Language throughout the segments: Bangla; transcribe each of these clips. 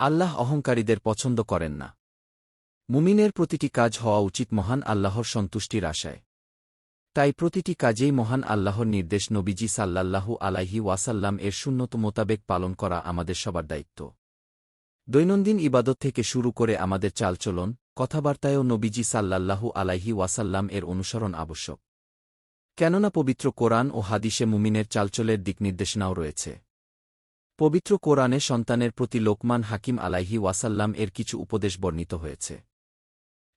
আল্লাহ অহংকারীদের পছন্দ করেন না। মুমিনের প্রতিটি কাজ হওয়া উচিত মহান আল্লাহর সন্তুষ্টির আশায়। তাই প্রতিটি কাজেই মহান আল্লাহর নির্দেশ নবীজি সাল্লাল্লাহু আলাইহি ওয়াসাল্লাম এর শূন্যত মোতাবেক পালন করা আমাদের সবার দায়িত্ব। দৈনন্দিন ইবাদত থেকে শুরু করে আমাদের চালচলন, কথাবার্তায়ও নবীজি সাল্লাল্লাহু আলাইহি ওয়াসাল্লাম এর অনুসরণ আবশ্যক। কেননা পবিত্র কোরআন ও হাদিসে মুমিনের চালচলের দিকনির্দেশনাও রয়েছে। পবিত্র কোরআনে সন্তানের প্রতি লোকমান হাকিম আলাইহি ওয়াসাল্লাম এর কিছু উপদেশ বর্ণিত হয়েছে।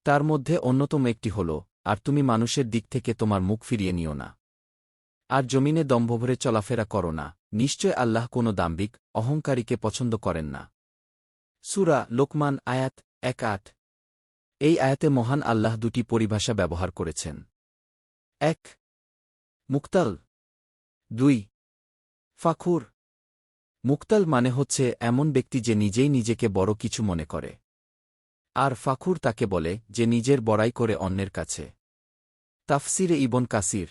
তার মধ্যে অন্যতম একটি হল, আর তুমি মানুষের দিক থেকে তোমার মুখ ফিরিয়ে নিও না। আর জমিনে দম্ভভরে চলাফেরা করো না। নিশ্চয় আল্লাহ কোনো দাম্বিক অহংকারীকে পছন্দ করেন না। সুরা লোকমান আয়াত এক আট। এই আয়াতে মহান আল্লাহ দুটি পরিভাষা ব্যবহার করেছেন। এক, মুক্তাল। দুই, ফাখুর। মুক্তাল মানে হচ্ছে এমন ব্যক্তি যে নিজেই নিজেকে বড় কিছু মনে করে। আর ফাখুর তাকে বলে যে নিজের বড়াই করে অন্যের কাছে। তাফসিরে ইবন কাসির।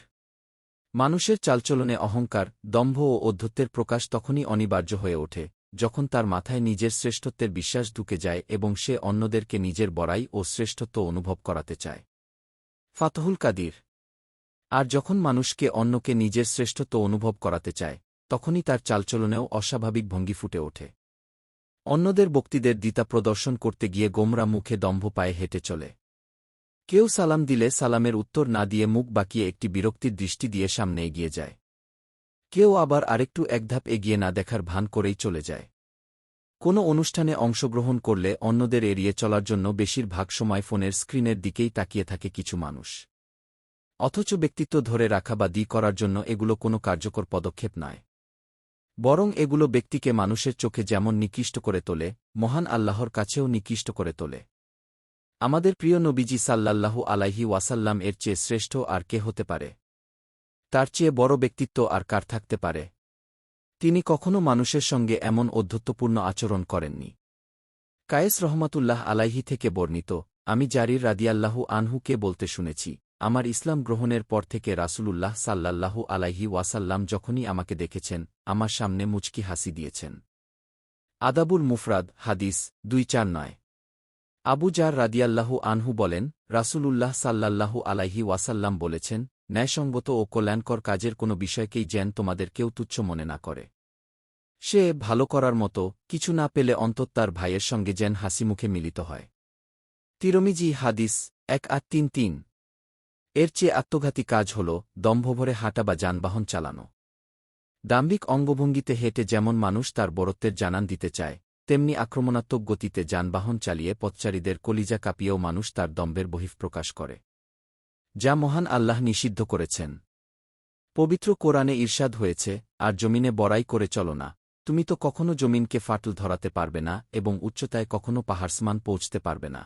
মানুষের চালচলনে অহংকার, দম্ভ ও অধ্যত্বের প্রকাশ তখনই অনিবার্য হয়ে ওঠে, যখন তার মাথায় নিজের শ্রেষ্ঠত্বের বিশ্বাস ঢুকে যায় এবং সে অন্যদেরকে নিজের বড়াই ও শ্রেষ্ঠত্ব অনুভব করাতে চায়। ফাতহুল কাদির। আর যখন মানুষকে অন্যকে নিজের শ্রেষ্ঠত্ব অনুভব করাতে চায় তখনই তার চালচলনেও অস্বাভাবিক ভঙ্গি ফুটে ওঠে। অন্যদের বক্তিদের দিতা প্রদর্শন করতে গিয়ে গোমরা মুখে দম্ভ পায়ে হেঁটে চলে। কেউ সালাম দিলে সালামের উত্তর না দিয়ে মুখ বাকিয়ে একটি বিরক্তির দৃষ্টি দিয়ে সামনে এগিয়ে যায়। কেউ আবার আরেকটু একধাপ এগিয়ে না দেখার ভান করেই চলে যায়। কোনো অনুষ্ঠানে অংশগ্রহণ করলে অন্যদের এড়িয়ে চলার জন্য বেশিরভাগ সময় ফোনের স্ক্রিনের দিকেই তাকিয়ে থাকে কিছু মানুষ। অথচ ব্যক্তিত্ব ধরে রাখা বা দি করার জন্য এগুলো কোনো কার্যকর পদক্ষেপ নয়। বরং এগুলো ব্যক্তিকে মানুষের চোখে যেমন নিকৃষ্ট করে তোলে, মহান আল্লাহর কাছেও নিকৃষ্ট করে তোলে। আমাদের প্রিয় নবীজি সাল্লাল্লাহু আলাইহি ওয়াসাল্লাম এর চেয়ে শ্রেষ্ঠ আর কে হতে পারে? তার চেয়ে বড় ব্যক্তিত্ব আর কার থাকতে পারে? তিনি কখনো মানুষের সঙ্গে এমন অধ্যত্বপূর্ণ আচরণ করেননি। কায়েস রহমাতুল্লাহ আলাইহি থেকে বর্ণিত, আমি জারির রাদিয়াল্লাহু আনহুকে বলতে শুনেছি আমার ইসলাম গ্রহণের পর থেকে রাসূলুল্লাহ সাল্লাল্লাহু আলাইহি ওয়াসাল্লাম যখনই আমাকে দেখেছেন, আমার সামনে মুচকি হাসি দিয়েছেন। আদাবুল মুফরাদ, হাদিস দুই চার নয়। আবু জার রাদিয়াল্লাহু আনহু বলেন, রাসূলুল্লাহ সাল্লাল্লাহু আলাইহি ওয়াসাল্লাম বলেছেন, ন্যায়সঙ্গত ও কল্যাণকর কাজের কোনো বিষয়কেই যেন তোমাদের কেউ তুচ্ছ মনে না করে। সে ভালো করার মতো কিছু না পেলে অন্তত তার ভাইয়ের সঙ্গে যেন হাসি মুখে মিলিত হয়। তিরমিজি, হাদিস এক আট তিন তিন। এর চেয়ে আত্মঘাতী কাজ হল দম্ভভরে হাঁটা বা যানবাহন চালানো। দাম্বিক অঙ্গভঙ্গিতে হেঁটে যেমন মানুষ তার বরত্বের জানান দিতে চায়, তেমনি আক্রমণাত্মক গতিতে যানবাহন চালিয়ে পথচারীদের কলিজা কাঁপিয়েও মানুষ তার দম্বের বহিঃপ্রকাশ করে। যা মহান আল্লাহ নিষিদ্ধ করেছেন। পবিত্র কোরআনে ঈর্ষাদ হয়েছে, আর জমিনে বড়াই করে চলো না। তুমি তো কখনো জমিনকে ফাটল ধরাতে পারবে না এবং উচ্চতায় কখনো পাহাড়সমান পৌঁছতে পারবে না।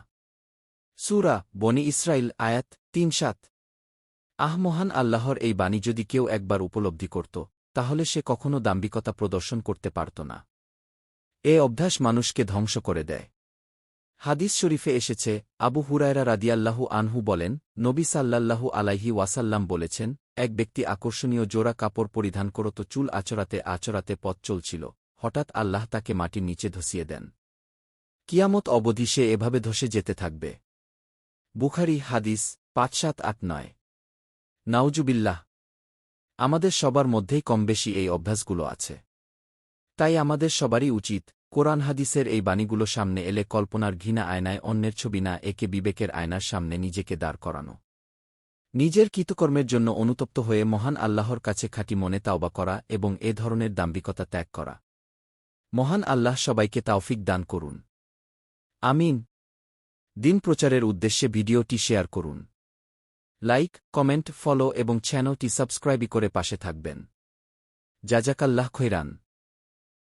সুরা বনি ইসরাইল আয়াত তিন সাত। আহ মহান আল্লাহর এই বাণী যদি কেউ একবার উপলব্ধি করত, তাহলে সে কখনো দাম্বিকতা প্রদর্শন করতে পারত না। এ অভ্যাস মানুষকে ধ্বংস করে দেয়। হাদিস শরীফে এসেছে, আবু হুরায়রা রাদিয়াল্লাহু আনহু বলেন, নবী সাল্লাল্লাহু আলাইহি ওয়াসাল্লাম বলেছেন, এক ব্যক্তি আকর্ষণীয় জোড়া কাপড় পরিধান করত, চুল আচরাতে আচরাতে পথ চলছিল, হঠাৎ আল্লাহ তাকে মাটির নিচে ধসিয়ে দেন। কিয়ামত অবধি সে এভাবে ধসে যেতে থাকবে। বুখারি হাদিস পাঁচ সাত আট নয়। নাউজুবিল্লাহ। আমাদের সবার মধ্যেই কমবেশি এই অভ্যাসগুলো আছে। তাই আমাদের সবারই উচিত কোরআন হাদিসের এই বাণীগুলো সামনে এলে কল্পনার ঘৃণা আয়নায় অন্যের ছবি না একে বিবেকের আয়নার সামনে নিজেকে দাঁড় করানো। নিজের কৃতকর্মের জন্য অনুতপ্ত হয়ে মহান আল্লাহর কাছে খাঁটি মনে তাওবা করা এবং এ ধরনের দাম্বিকতা ত্যাগ করা। মহান আল্লাহ সবাইকে তাওফিক দান করুন। আমিন। দিন প্রচারের উদ্দেশ্যে ভিডিওটি শেয়ার করুন। লাইক কমেন্ট ফলো এবং চ্যানেলটি সাবস্ক্রাইবই করে পাশে থাকবেন। জাজাকাল্লাহ খৈরান।